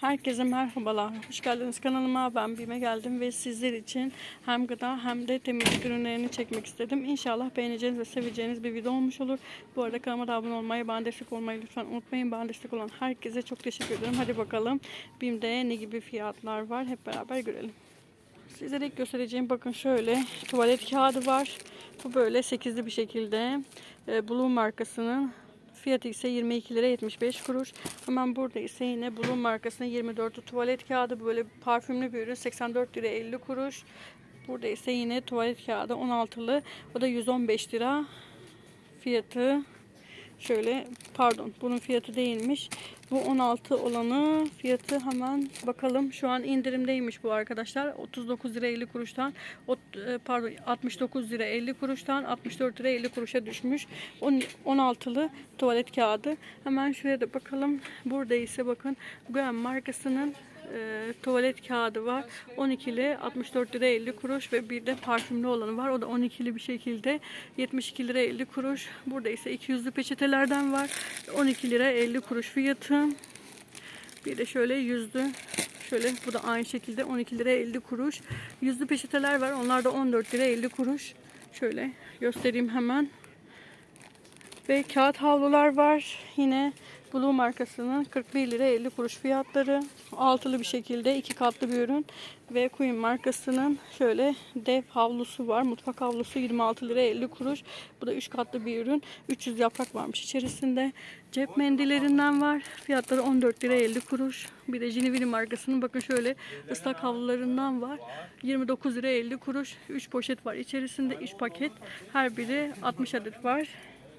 Herkese merhabalar. Hoş geldiniz kanalıma. Ben Bime geldim ve sizler için hem gıda hem de temizlik ürünlerini çekmek istedim. İnşallah beğeneceğiniz ve seveceğiniz bir video olmuş olur. Bu arada kanalıma da abone olmayı, bana destek olmayı lütfen unutmayın. Bana destek olan herkese çok teşekkür ederim. Hadi bakalım Bim'de ne gibi fiyatlar var hep beraber görelim. Sizlere ilk göstereceğim bakın şöyle tuvalet kağıdı var. Bu böyle 8'li bir şekilde e, Blue markasının Fiyatı ise 22 lira 75 kuruş. Hemen burada ise yine Blue markasının 24'lü tuvalet kağıdı böyle parfümlü bir ürün 84 lira 50 kuruş. Burada ise yine tuvalet kağıdı 16'lı. O da 115 lira. Fiyatı şöyle pardon bunun fiyatı değilmiş. Bu 16 olanı fiyatı hemen bakalım. Şu an indirimdeymiş bu arkadaşlar. 39 lira 50 kuruştan e, pardon 69 lira 50 kuruştan 64 lira 50 kuruşa düşmüş. On- 16'lı tuvalet kağıdı. Hemen şuraya da bakalım. Burada ise bakın Guam markasının e, tuvalet kağıdı var. 12'li 64 lira 50 kuruş ve bir de parfümlü olanı var. O da 12'li bir şekilde 72 lira 50 kuruş. Burada ise 200'lü peçetelerden var. 12 lira 50 kuruş fiyatı. Bir de şöyle yüzlü şöyle bu da aynı şekilde 12 lira 50 kuruş. Yüzlü peçeteler var. Onlar da 14 lira 50 kuruş. Şöyle göstereyim hemen. Ve kağıt havlular var. Yine Blue markasının 41 lira 50 kuruş fiyatları. Altılı bir şekilde iki katlı bir ürün. Ve Queen markasının şöyle dev havlusu var. Mutfak havlusu 26 lira 50 kuruş. Bu da 3 katlı bir ürün. 300 yaprak varmış içerisinde. Cep mendillerinden var. Fiyatları 14 lira 50 kuruş. Bir de Jinivili markasının bakın şöyle ıslak havlularından var. 29 lira 50 kuruş. 3 poşet var içerisinde. 3 paket. Her biri 60 adet var.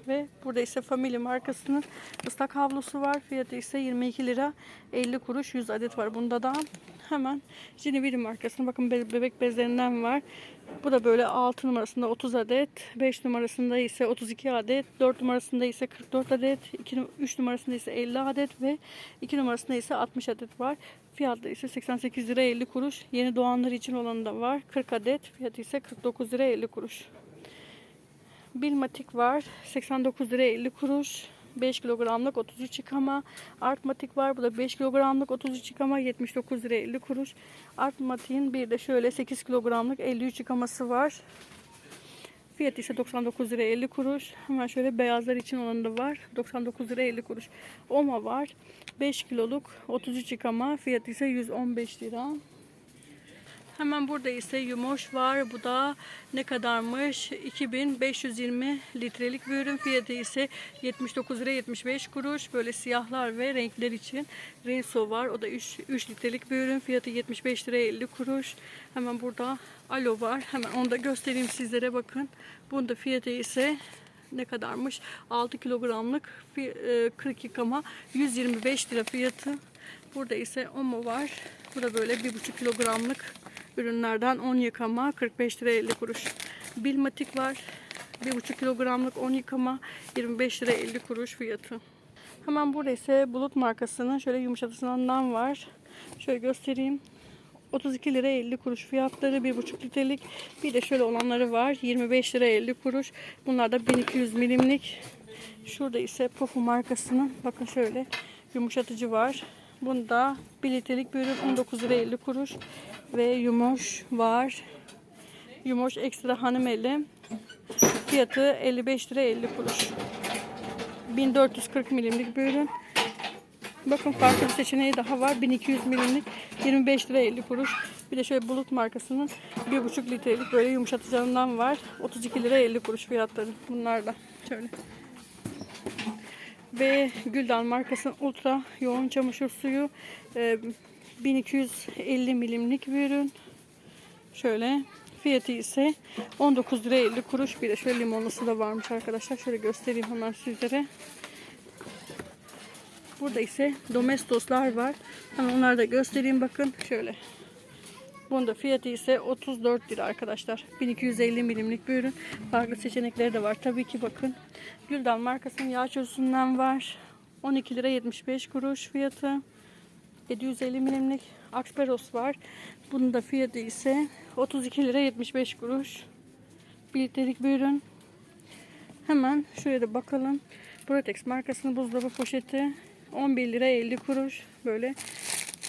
Ve burada ise Family markasının ıslak havlusu var. Fiyatı ise 22 lira 50 kuruş 100 adet var. Bunda da hemen Jinivili markasının bakın be- bebek bezlerinden var. Bu da böyle 6 numarasında 30 adet, 5 numarasında ise 32 adet, 4 numarasında ise 44 adet, 2, 3 numarasında ise 50 adet ve 2 numarasında ise 60 adet var. Fiyatı ise 88 lira 50 kuruş. Yeni doğanlar için olanı da var. 40 adet. Fiyatı ise 49 lira 50 kuruş. Bilmatik var. 89 lira 50 kuruş. 5 kilogramlık 33 yıkama. Artmatik var. Bu da 5 kilogramlık 33 yıkama 79 lira 50 kuruş. Artmatik'in bir de şöyle 8 kilogramlık 53 yıkaması var. Fiyatı ise 99 lira 50 kuruş. Hemen şöyle beyazlar için olanı da var. 99 lira 50 kuruş. Oma var. 5 kiloluk 33 yıkama. Fiyatı ise 115 lira. Hemen burada ise yumoş var. Bu da ne kadarmış? 2520 litrelik bir ürün. Fiyatı ise 79 lira 75 kuruş. Böyle siyahlar ve renkler için. Renso var. O da 3, 3 litrelik bir ürün. Fiyatı 75 lira 50 kuruş. Hemen burada alo var. Hemen onu da göstereyim sizlere bakın. Bunun da fiyatı ise ne kadarmış? 6 kilogramlık fi- e, 40 yıkama 125 lira fiyatı. Burada ise Omo var. Bu da böyle 1,5 kilogramlık ürünlerden 10 yıkama 45 lira 50 kuruş. Bilmatik var. 1,5 kilogramlık 10 yıkama 25 lira 50 kuruş fiyatı. Hemen burada ise Bulut markasının şöyle yumuşatıcılarından var. Şöyle göstereyim. 32 lira 50 kuruş fiyatları 1,5 litrelik. Bir de şöyle olanları var. 25 lira 50 kuruş. Bunlar da 1200 milimlik. Şurada ise Pofu markasının bakın şöyle yumuşatıcı var. Bunda 1 litrelik bir ürün 19 lira 50 kuruş. Ve yumoş var. Yumoş ekstra hanım eli. Fiyatı 55 lira 50 kuruş. 1440 milimlik bir ürün. Bakın farklı bir seçeneği daha var. 1200 milimlik 25 lira 50 kuruş. Bir de şöyle bulut markasının 1,5 litrelik böyle yumuşatıcılarından var. 32 lira 50 kuruş fiyatları. Bunlar da şöyle. Ve Güldan markasının ultra yoğun çamaşır suyu e, 1250 milimlik bir ürün. Şöyle fiyatı ise 19 lira 50 kuruş. Bir de şöyle limonlusu da varmış arkadaşlar. Şöyle göstereyim hemen sizlere. Burada ise domestoslar var. Hemen onları da göstereyim bakın. Şöyle. Bunun da fiyatı ise 34 lira arkadaşlar. 1250 milimlik bir ürün. Farklı seçenekleri de var. Tabii ki bakın. Güldan markasının yağ çözüsünden var. 12 lira 75 kuruş fiyatı. 750 milimlik Aksperos var. Bunun da fiyatı ise 32 lira 75 kuruş. 1 litrelik bir ürün. Hemen şuraya da bakalım. Protex markasının buzdolabı poşeti 11 lira 50 kuruş. Böyle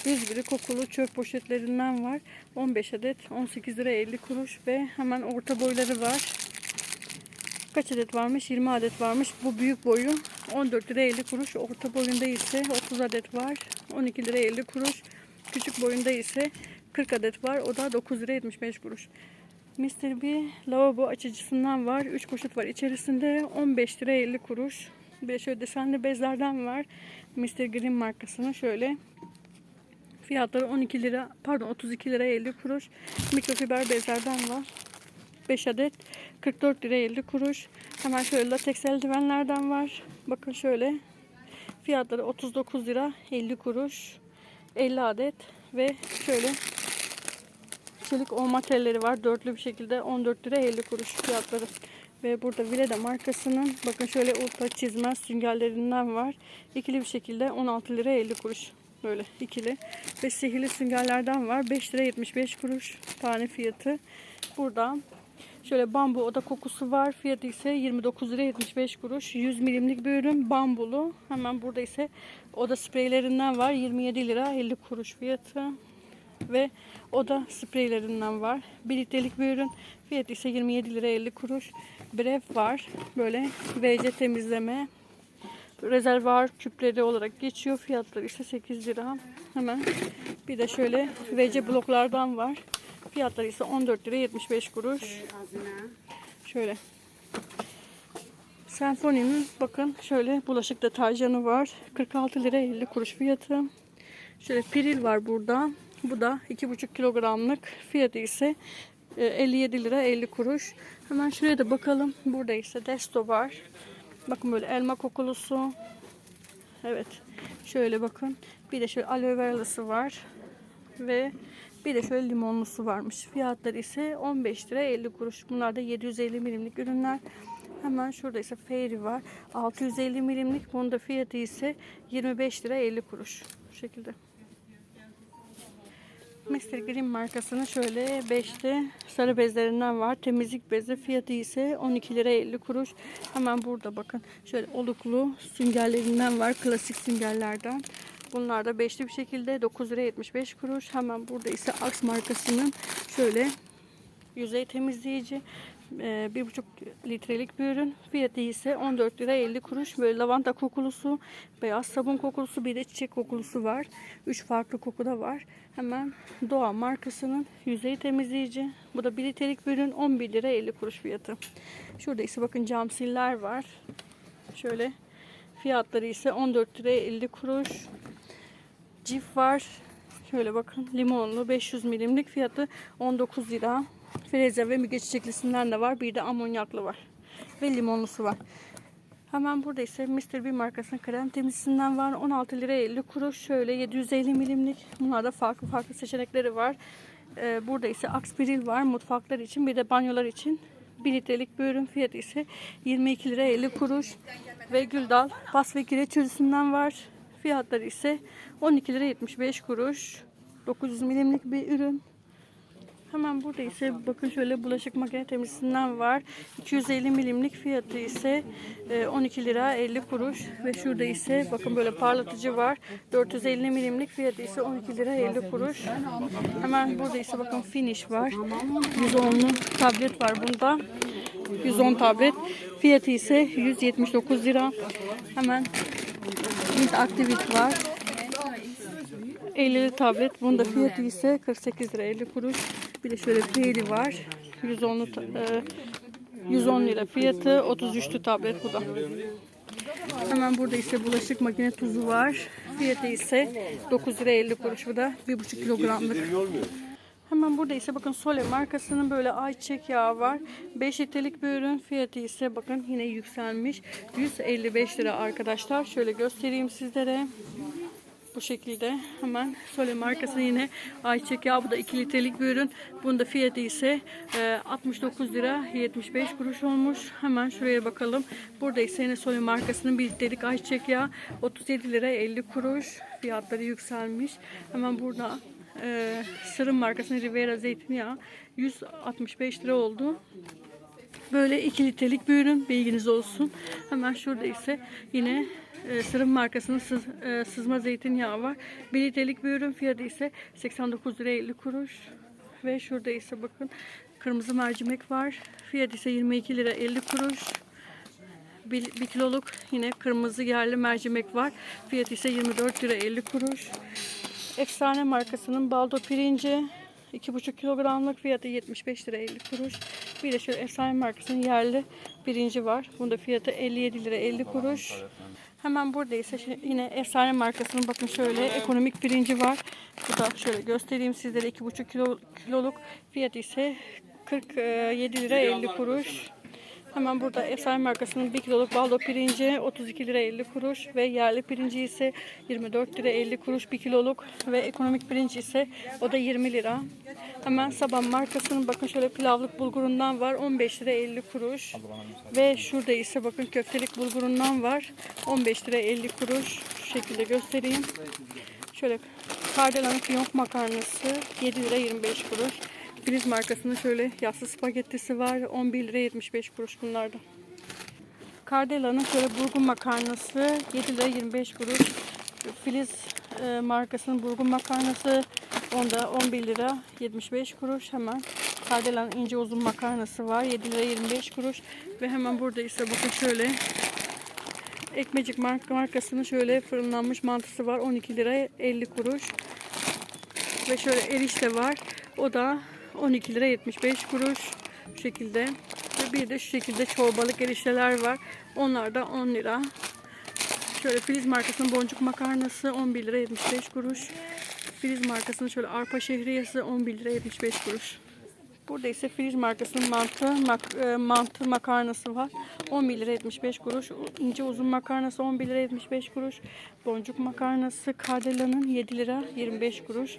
101'i kokulu çöp poşetlerinden var. 15 adet 18 lira 50 kuruş ve hemen orta boyları var. Kaç adet varmış? 20 adet varmış. Bu büyük boyu 14 lira 50 kuruş. Orta boyunda ise 30 adet var. 12 lira 50 kuruş. Küçük boyunda ise 40 adet var. O da 9 lira 75 kuruş. Mr. B lavabo açıcısından var. 3 poşet var içerisinde. 15 lira 50 kuruş. Bir de şöyle desenli bezlerden var. Mr. Green markasının şöyle fiyatları 12 lira pardon 32 lira 50 kuruş. Mikrofiber bezlerden var. 5 adet 44 lira 50 kuruş. Hemen şöyle lateks eldivenlerden var. Bakın şöyle fiyatları 39 lira 50 kuruş. 50 adet ve şöyle çelik olma telleri var. Dörtlü bir şekilde 14 lira 50 kuruş fiyatları. Ve burada Vileda markasının bakın şöyle ultra çizmez süngerlerinden var. İkili bir şekilde 16 lira 50 kuruş. Böyle ikili. Ve sihirli süngerlerden var. 5 lira 75 kuruş tane fiyatı. Burada şöyle bambu oda kokusu var. Fiyatı ise 29 lira 75 kuruş. 100 milimlik bir ürün bambulu. Hemen burada ise oda spreylerinden var. 27 lira 50 kuruş fiyatı ve oda spreylerinden var. 1 litrelik bir ürün. Fiyatı ise 27 lira 50 kuruş. Bref var. Böyle VC temizleme rezervuar küpleri olarak geçiyor. Fiyatları ise 8 lira. Hemen bir de şöyle VC bloklardan var. Fiyatları ise 14 lira 75 kuruş. Şöyle. Senfoni'nin bakın şöyle bulaşık deterjanı var. 46 lira 50 kuruş fiyatı. Şöyle piril var burada. Bu da 2,5 kilogramlık. Fiyatı ise e, 57 lira 50 kuruş. Hemen şuraya da bakalım. Burada ise Desto var. Bakın böyle elma kokulusu. Evet. Şöyle bakın. Bir de şöyle aloe vera'lısı var. Ve bir de şöyle limonlusu varmış. Fiyatları ise 15 lira 50 kuruş. Bunlar da 750 milimlik ürünler. Hemen şurada ise Fairy var. 650 milimlik. Bunun da fiyatı ise 25 lira 50 kuruş. Bu şekilde. Mr. Green markasının şöyle 5'te sarı bezlerinden var. Temizlik bezi fiyatı ise 12 lira 50 kuruş. Hemen burada bakın. Şöyle oluklu süngerlerinden var. Klasik süngerlerden. Bunlar da beşli bir şekilde 9 lira 75 kuruş. Hemen burada ise Axe markasının şöyle yüzey temizleyici e, bir buçuk litrelik bir ürün. Fiyatı ise 14 lira 50 kuruş. Böyle lavanta kokulusu, beyaz sabun kokulusu, bir de çiçek kokulusu var. Üç farklı koku da var. Hemen Doğa markasının yüzey temizleyici. Bu da bir litrelik bir ürün 11 lira 50 kuruş fiyatı. Şurada ise bakın cam siller var. Şöyle fiyatları ise 14 lira 50 kuruş. Cif var. Şöyle bakın limonlu 500 milimlik fiyatı 19 lira. Freze ve müge çiçeklisinden de var. Bir de amonyaklı var. Ve limonlusu var. Hemen burada ise Mr. B markasının krem temizlisinden var. 16 lira 50 kuruş. Şöyle 750 milimlik. Bunlarda farklı farklı seçenekleri var. Ee, burada ise Aspiril var. Mutfaklar için bir de banyolar için. 1 litrelik bir ürün fiyatı ise 22 lira 50 kuruş. Ve Güldal bas ve kireç çözüsünden var. Fiyatları ise 12 lira 75 kuruş. 900 milimlik bir ürün. Hemen burada ise bakın şöyle bulaşık makine temizlisinden var. 250 milimlik fiyatı ise e, 12 lira 50 kuruş. Ve şurada ise bakın böyle parlatıcı var. 450 milimlik fiyatı ise 12 lira 50 kuruş. Hemen burada ise bakın finish var. 110'lu tablet var bunda. 110 tablet. Fiyatı ise 179 lira. Hemen Mint Activit var. 50'li tablet. Bunun da fiyatı ise 48 lira 50 kuruş. Bir de şöyle peyli var. 110'lu ta- e, 110 lira fiyatı. 33'lü tablet bu da. Hemen burada ise bulaşık makine tuzu var. Fiyatı ise 9 lira 50 kuruş. Bu da 1,5 kilogramlık. Hemen burada ise bakın Sole markasının böyle ayçiçek yağı var. 5 litrelik bir ürün. Fiyatı ise bakın yine yükselmiş. 155 lira arkadaşlar. Şöyle göstereyim sizlere. Bu şekilde hemen Sole markası yine ayçiçek yağı. Bu da 2 litrelik bir ürün. Bunun da fiyatı ise e, 69 lira 75 kuruş olmuş. Hemen şuraya bakalım. Burada ise yine Sole markasının 1 litrelik ayçiçek yağı 37 lira 50 kuruş. Fiyatları yükselmiş. Hemen burada e, Sırım markasının Rivera zeytinyağı 165 lira oldu. Böyle 2 litrelik bir ürün bilginiz olsun. Hemen şurada ise yine e, Sırım markasının sız- e, sızma zeytinyağı var. 1 litrelik bir ürün fiyatı ise 89 lira 50 kuruş. Ve şurada ise bakın kırmızı mercimek var. Fiyat ise 22 lira 50 kuruş. 1, kiloluk yine kırmızı yerli mercimek var. Fiyat ise 24 lira 50 kuruş. Efsane markasının baldo pirinci 2,5 kilogramlık fiyatı 75 lira 50 kuruş. Bir de şöyle efsane markasının yerli pirinci var. Bunda fiyatı 57 lira 50 kuruş. Hemen burada ise yine efsane markasının bakın şöyle ekonomik pirinci var. Bu da şöyle göstereyim sizlere 2,5 kilo, kiloluk fiyatı ise 47 lira 50 kuruş. Hemen burada efsane markasının 1 kiloluk baldo pirinci 32 lira 50 kuruş ve yerli pirinci ise 24 lira 50 kuruş 1 kiloluk ve ekonomik pirinç ise o da 20 lira. Hemen Saban markasının bakın şöyle pilavlık bulgurundan var 15 lira 50 kuruş. Ve şurada ise bakın köftelik bulgurundan var 15 lira 50 kuruş. Şu şekilde göstereyim. Şöyle Kardelan'ın fiyonk makarnası 7 lira 25 kuruş. Filiz markasının şöyle yassı spagettisi var. 11 lira 75 kuruş bunlarda. Kardela'nın şöyle burgun makarnası 7 lira 25 kuruş. Filiz e, markasının burgun makarnası onda 11 lira 75 kuruş. Hemen Kardela'nın ince uzun makarnası var 7 lira 25 kuruş. Ve hemen burada ise bakın şöyle Ekmecik marka markasının şöyle fırınlanmış mantısı var 12 lira 50 kuruş. Ve şöyle erişte var. O da 12 lira 75 kuruş. Bu şekilde. Ve bir de şu şekilde çorbalık erişteler var. Onlar da 10 lira. Şöyle Filiz markasının boncuk makarnası 11 lira 75 kuruş. Filiz markasının şöyle arpa şehriyesi 11 lira 75 kuruş. Burada ise Filiz markasının mantı, mak, e, mantı makarnası var. 11 lira 75 kuruş. İnce uzun makarnası 11 lira 75 kuruş. Boncuk makarnası Kardela'nın 7 lira 25 kuruş.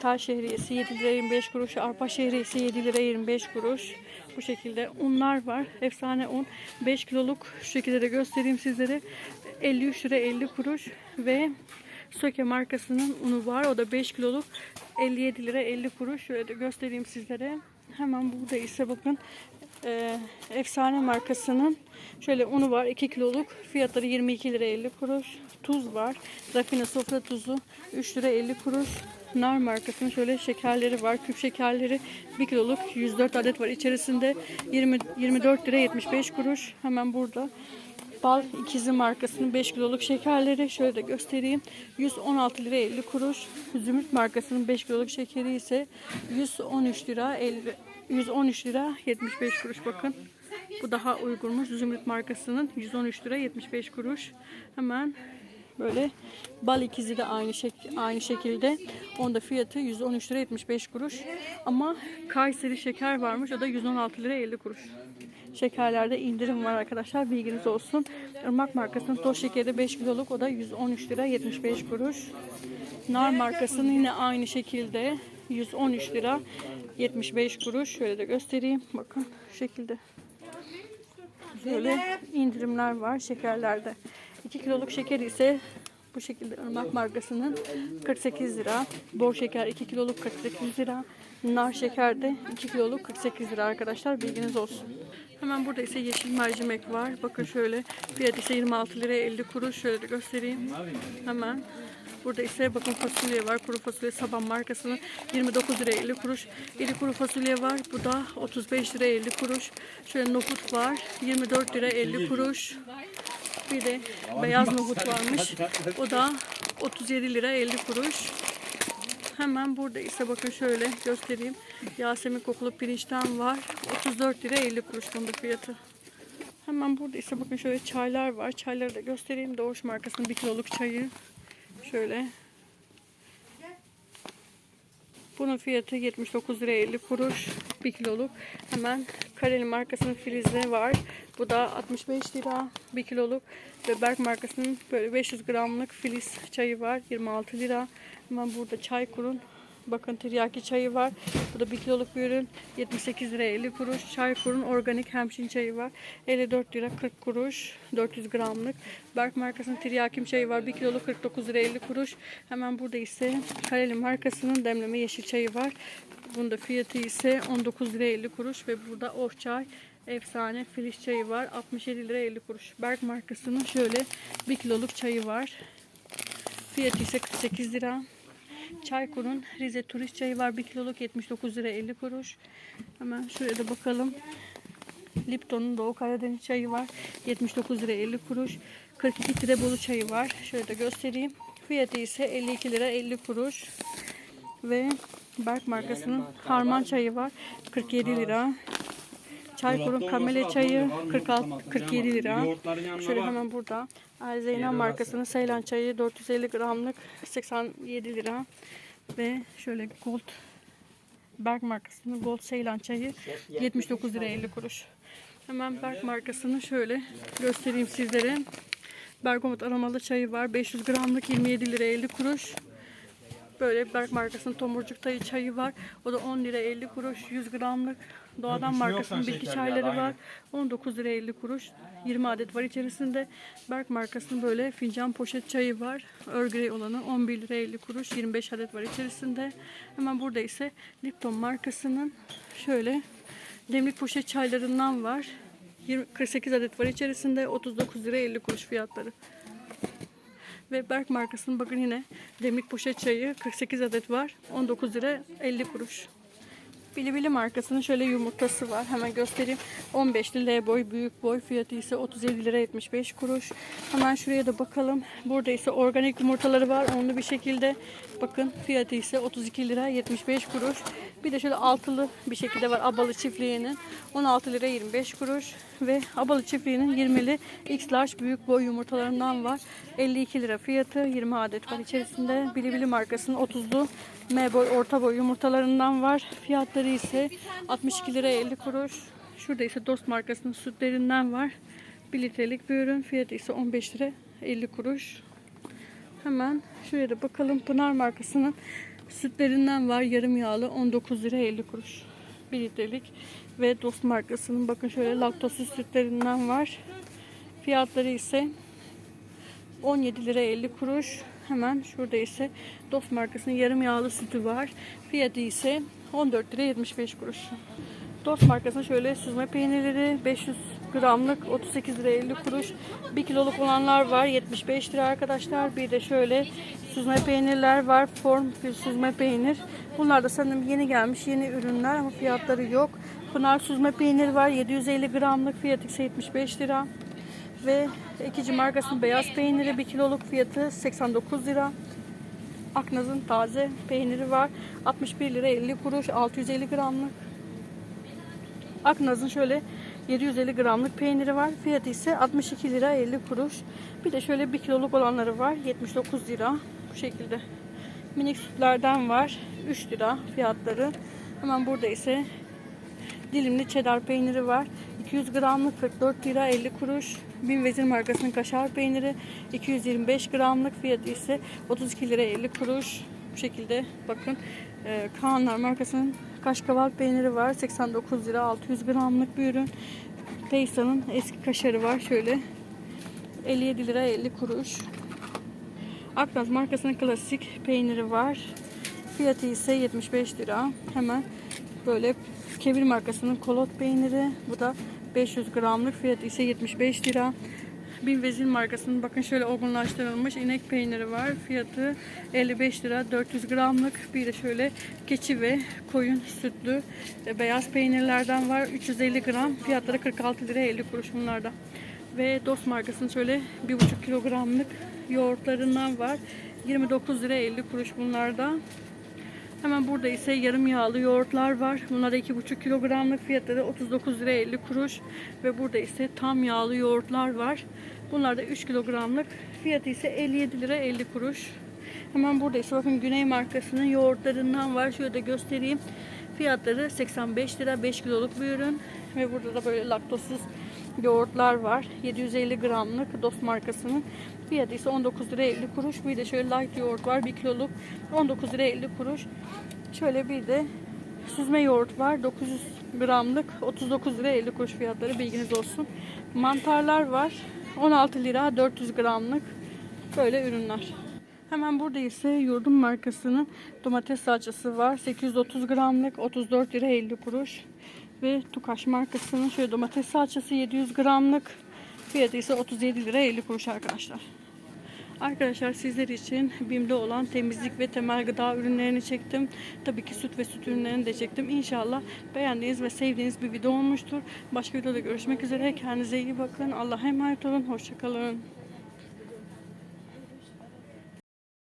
Tal şehriyesi 7 lira 25 kuruş. Arpa şehriyesi 7 lira 25 kuruş. Bu şekilde unlar var. Efsane un. 5 kiloluk şu şekilde de göstereyim sizlere. 53 lira 50 kuruş ve Söke markasının unu var. O da 5 kiloluk 57 lira 50 kuruş. Şöyle de göstereyim sizlere. Hemen burada ise bakın e, efsane markasının şöyle unu var 2 kiloluk. Fiyatları 22 lira 50 kuruş. Tuz var. Rafine sofra tuzu 3 lira 50 kuruş. Nar markasının şöyle şekerleri var. Küp şekerleri 1 kiloluk 104 adet var içerisinde. 20, 24 lira 75 kuruş. Hemen burada. Bal ikizi markasının 5 kiloluk şekerleri şöyle de göstereyim. 116 lira 50 kuruş. Zümrüt markasının 5 kiloluk şekeri ise 113 lira 50 113 lira 75 kuruş bakın. Bu daha uygunmuş. Zümrüt markasının 113 lira 75 kuruş. Hemen böyle bal ikizi de aynı şek aynı şekilde. Onda fiyatı 113 lira 75 kuruş. Ama Kayseri şeker varmış. O da 116 lira 50 kuruş. Şekerlerde indirim var arkadaşlar. Bilginiz olsun. Irmak markasının toz şekeri 5 kiloluk. O da 113 lira 75 kuruş. Nar markasının yine aynı şekilde 113 lira 75 kuruş. Şöyle de göstereyim. Bakın şu şekilde. Böyle indirimler var şekerlerde. 2 kiloluk şeker ise bu şekilde Irmak markasının 48 lira. Bor şeker 2 kiloluk 48 lira. Nar şeker de 2 kiloluk 48 lira arkadaşlar. Bilginiz olsun. Hemen burada ise yeşil mercimek var. Bakın şöyle fiyat ise 26 lira 50 kuruş. Şöyle de göstereyim. Hemen Burada ise bakın fasulye var. Kuru fasulye Saban markasının 29 lira 50 kuruş. İri kuru fasulye var. Bu da 35 lira 50 kuruş. Şöyle nohut var. 24 lira 50 kuruş. Bir de beyaz nohut varmış. O da 37 lira 50 kuruş. Hemen burada ise bakın şöyle göstereyim. Yasemin kokulu pirinçten var. 34 lira 50 kuruş bunda fiyatı. Hemen burada ise bakın şöyle çaylar var. Çayları da göstereyim. Doğuş markasının 1 kiloluk çayı. Şöyle. Bunun fiyatı 79 lira 50 kuruş. 1 kiloluk. Hemen Kareli markasının filizi var. Bu da 65 lira 1 kiloluk. Ve Berk markasının böyle 500 gramlık filiz çayı var. 26 lira. Hemen burada Çaykur'un bakın tiryaki çayı var. Bu da 1 kiloluk bir ürün. 78 lira 50 kuruş. Çaykur'un organik hemşin çayı var. 54 lira 40 kuruş. 400 gramlık. Berk markasının tiryakim çayı var. 1 kiloluk 49 lira 50 kuruş. Hemen burada ise Kareli markasının demleme yeşil çayı var. Bunda fiyatı ise 19 lira 50 kuruş ve burada oh çay efsane filiş çayı var. 67 lira 50 kuruş. Berk markasının şöyle 1 kiloluk çayı var. Fiyatı ise 48 lira. Çaykur'un Rize turist çayı var. 1 kiloluk 79 lira 50 kuruş. Hemen şuraya da bakalım. Lipton'un Doğu Karadeniz çayı var. 79 lira 50 kuruş. 42 Tirebolu çayı var. Şöyle de göstereyim. Fiyatı ise 52 lira 50 kuruş. Ve Berk markasının harman çayı var. 47 lira. Çaykur'un kamele çayı 46 47 lira. Şöyle hemen burada. Erzeyna markasının Seylan çayı 450 gramlık 87 lira. Ve şöyle Gold Berk markasının Gold Seylan çayı 79 lira 50 kuruş. Hemen Berk markasını şöyle göstereyim sizlere. Bergamot aromalı çayı var. 500 gramlık 27 lira 50 kuruş. Böyle Berk markasının tomurcuk tayı çayı var. O da 10 lira 50 kuruş. 100 gramlık. Doğadan markasının bitki çayları var. 19 lira 50 kuruş. 20 adet var içerisinde. Berk markasının böyle fincan poşet çayı var. Earl Grey olanı 11 lira 50 kuruş. 25 adet var içerisinde. Hemen burada ise Lipton markasının şöyle demlik poşet çaylarından var. 20 48 adet var içerisinde. 39 lira 50 kuruş fiyatları. Ve Berk markasının bakın yine demlik poşet çayı 48 adet var. 19 lira 50 kuruş. Bilibili markasının şöyle yumurtası var. Hemen göstereyim. 15'li L boy büyük boy fiyatı ise 37 lira 75 kuruş. Hemen şuraya da bakalım. Burada ise organik yumurtaları var. Onlu bir şekilde. Bakın fiyatı ise 32 lira 75 kuruş. Bir de şöyle altılı bir şekilde var. Abalı çiftliğinin 16 lira 25 kuruş. Ve Abalı çiftliğinin 20'li X large büyük boy yumurtalarından var. 52 lira fiyatı. 20 adet var içerisinde. Bilibili markasının 30'lu M boy orta boy yumurtalarından var. Fiyatları ise 62 lira 50 kuruş. Şurada ise Dost markasının sütlerinden var. 1 litrelik bir ürün. Fiyatı ise 15 lira 50 kuruş. Hemen şuraya da bakalım. Pınar markasının sütlerinden var. Yarım yağlı 19 lira 50 kuruş. 1 litrelik. Ve Dost markasının bakın şöyle laktozsuz sütlerinden var. Fiyatları ise 17 lira 50 kuruş. Hemen şurada ise Dost markasının yarım yağlı sütü var. Fiyatı ise 14 lira 75 kuruş. Dost markasının şöyle süzme peynirleri 500 gramlık 38 lira 50 kuruş. 1 kiloluk olanlar var 75 lira arkadaşlar. Bir de şöyle süzme peynirler var. Form süzme peynir. Bunlar da sanırım yeni gelmiş yeni ürünler ama fiyatları yok. Pınar süzme peynir var 750 gramlık fiyatı ise 75 lira. Ve ikinci markasının beyaz peyniri 1 kiloluk fiyatı 89 lira. Aknaz'ın taze peyniri var. 61 lira 50 kuruş 650 gramlık. Aknaz'ın şöyle 750 gramlık peyniri var. Fiyatı ise 62 lira 50 kuruş. Bir de şöyle 1 kiloluk olanları var. 79 lira. Bu şekilde. Minik sütlerden var. 3 lira fiyatları. Hemen burada ise dilimli çedar peyniri var. 200 gramlık 44 lira 50 kuruş. Bin Vezir markasının kaşar peyniri 225 gramlık fiyatı ise 32 lira 50 kuruş. Bu şekilde bakın e, Kaanlar markasının kaşkaval peyniri var 89 lira 600 gramlık bir ürün. Peysa'nın eski kaşarı var şöyle 57 lira 50 kuruş. Aknaz markasının klasik peyniri var. Fiyatı ise 75 lira. Hemen böyle Kevir markasının kolot peyniri. Bu da 500 gramlık. Fiyatı ise 75 lira. Bin Vezir markasının bakın şöyle olgunlaştırılmış inek peyniri var. Fiyatı 55 lira 400 gramlık. Bir de şöyle keçi ve koyun sütlü e, beyaz peynirlerden var. 350 gram. Fiyatları 46 lira 50 kuruş bunlarda. Ve Dost markasının şöyle 1,5 kilogramlık yoğurtlarından var. 29 lira 50 kuruş bunlarda. Hemen burada ise yarım yağlı yoğurtlar var. Bunlar da 2,5 kilogramlık fiyatları 39 lira 50 kuruş. Ve burada ise tam yağlı yoğurtlar var. Bunlar da 3 kilogramlık. Fiyatı ise 57 lira 50 kuruş. Hemen burada ise bakın Güney markasının yoğurtlarından var. Şöyle de göstereyim. Fiyatları 85 lira 5 kiloluk bir ürün. Ve burada da böyle laktozsuz yoğurtlar var. 750 gramlık Dost markasının. Fiyatı ise 19 lira 50 kuruş. Bir de şöyle light yoğurt var 1 kiloluk 19 lira 50 kuruş. Şöyle bir de süzme yoğurt var 900 gramlık 39 lira 50 kuruş fiyatları bilginiz olsun. Mantarlar var 16 lira 400 gramlık böyle ürünler. Hemen burada ise Yurdum markasının domates salçası var. 830 gramlık 34 lira 50 kuruş. Ve Tukaş markasının şöyle domates salçası 700 gramlık. Fiyatı ise 37 lira 50 kuruş arkadaşlar. Arkadaşlar sizler için BİM'de olan temizlik ve temel gıda ürünlerini çektim. Tabii ki süt ve süt ürünlerini de çektim. İnşallah beğendiğiniz ve sevdiğiniz bir video olmuştur. Başka videoda görüşmek üzere. Kendinize iyi bakın. Allah'a emanet olun. Hoşçakalın.